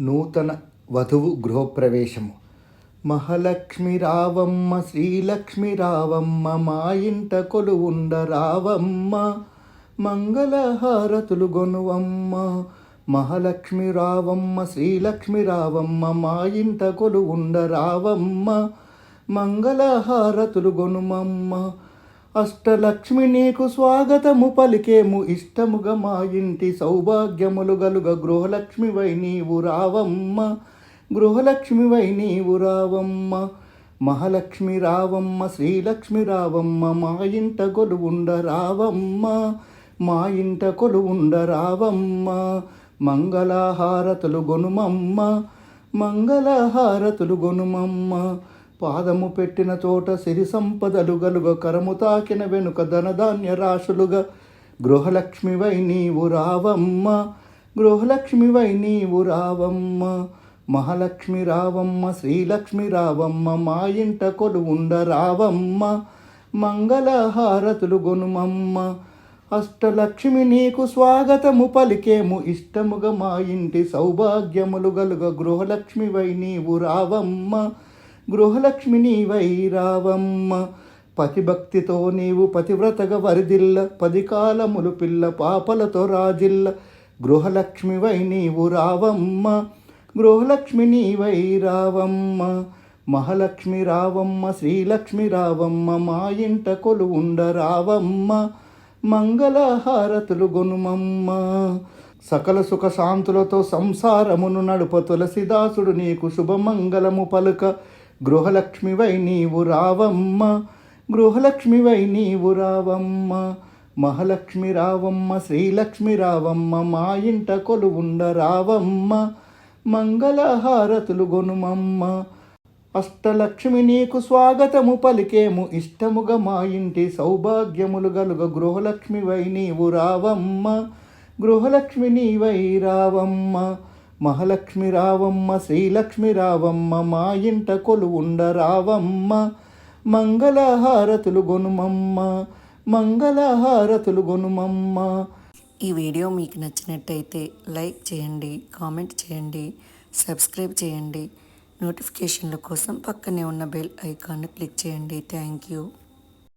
నూతన వధువు గృహప్రవేశము. మహాలక్ష్మి రావమ్మ శ్రీలక్ష్మి రావమ్మ మా ఇంట కొలువుండ రావమ్మ మంగళహారతులు గొనువమ్మ. మహాలక్ష్మి రావమ్మ శ్రీలక్ష్మి రావమ్మ మా ఇంట కొలువుండ రావమ్మ మంగళహారతులు గొనుమమ్మ. అష్టలక్ష్మి నీకు స్వాగతము పలికేము. ఇష్టముగా మా ఇంటి సౌభాగ్యములు గలుగ. గృహలక్ష్మివై నీవు రావమ్మ. గృహలక్ష్మివై నీవు రావమ్మ. మహాలక్ష్మి రావమ్మ. శ్రీలక్ష్మి రావమ్మ. మా ఇంట కొలువుండ రావమ్మ. మా ఇంట కొలువుండ రావమ్మ. మంగళహారతులు గొనుమమ్మ. మంగళహారతులు గొనుమమ్మ. పాదము పెట్టిన చోట సిరి సంపదలు గలుగ కరము తాకిన వెనుక ధనధాన్య రాశులుగా. గృహలక్ష్మివై నీవు రావమ్మ గృహలక్ష్మివై నీవు రావమ్మ. మహాలక్ష్మి రావమ్మ శ్రీలక్ష్మి రావమ్మ మా ఇంట కొలువుండ రావమ్మ. మంగళహారతులు గొనుమమ్మ. అష్టలక్ష్మి నీకు స్వాగతము పలికేము ఇష్టముగా మా ఇంటి సౌభాగ్యములు గలుగ. గృహలక్ష్మివై నీవు రావమ్మ. గృహలక్ష్మిని వైరావమ్మ పతిభక్తితో నీవు పతివ్రతగా వరిదిల్ల పదికాలములు పిల్ల పాపలతో రాజిల్ల. గృహలక్ష్మివై నీవు రావమ్మ. గృహలక్ష్మి నీవై రావమ్మ. మహాలక్ష్మి రావమ్మ శ్రీలక్ష్మి రావమ్మ మా ఇంట కొలువుండ రావమ్మ. మంగళహారతులు గొనుమమ్మ. సకల సుఖ శాంతులతో సంసారమును నడుప తులసిదాసుడు నీకు శుభమంగళము పలుక. గృహలక్ష్మివై నీవు రావమ్మ గృహలక్ష్మివై నీవు రావమ్మ మహాలక్ష్మి రావమ్మ శ్రీలక్ష్మి రావమ్మ మా ఇంట కొలువుండ రావమ్మ మంగళహారతులు గొనుమమ్మ. అష్టలక్ష్మి నీకు స్వాగతము పలికేము ఇష్టముగా మా ఇంటి సౌభాగ్యములు గలుగ గృహలక్ష్మివై నీవు రావమ్మ గృహలక్ష్మి నీవై రావమ్మ. మహాలక్ష్మి రావమ్మ శ్రీలక్ష్మి రావమ్మ మా ఇంట కొలువుండ రావమ్మ. మంగళహారతులు గొనుమమ్మ మంగళహారతులు గొనుమమ్మ. ఈ వీడియో మీకు నచ్చినట్టయితే లైక్ చేయండి కామెంట్ చేయండి సబ్స్క్రైబ్ చేయండి. నోటిఫికేషన్ల కోసం పక్కనే ఉన్న బెల్ ఐకాన్ని క్లిక్ చేయండి. Thank you.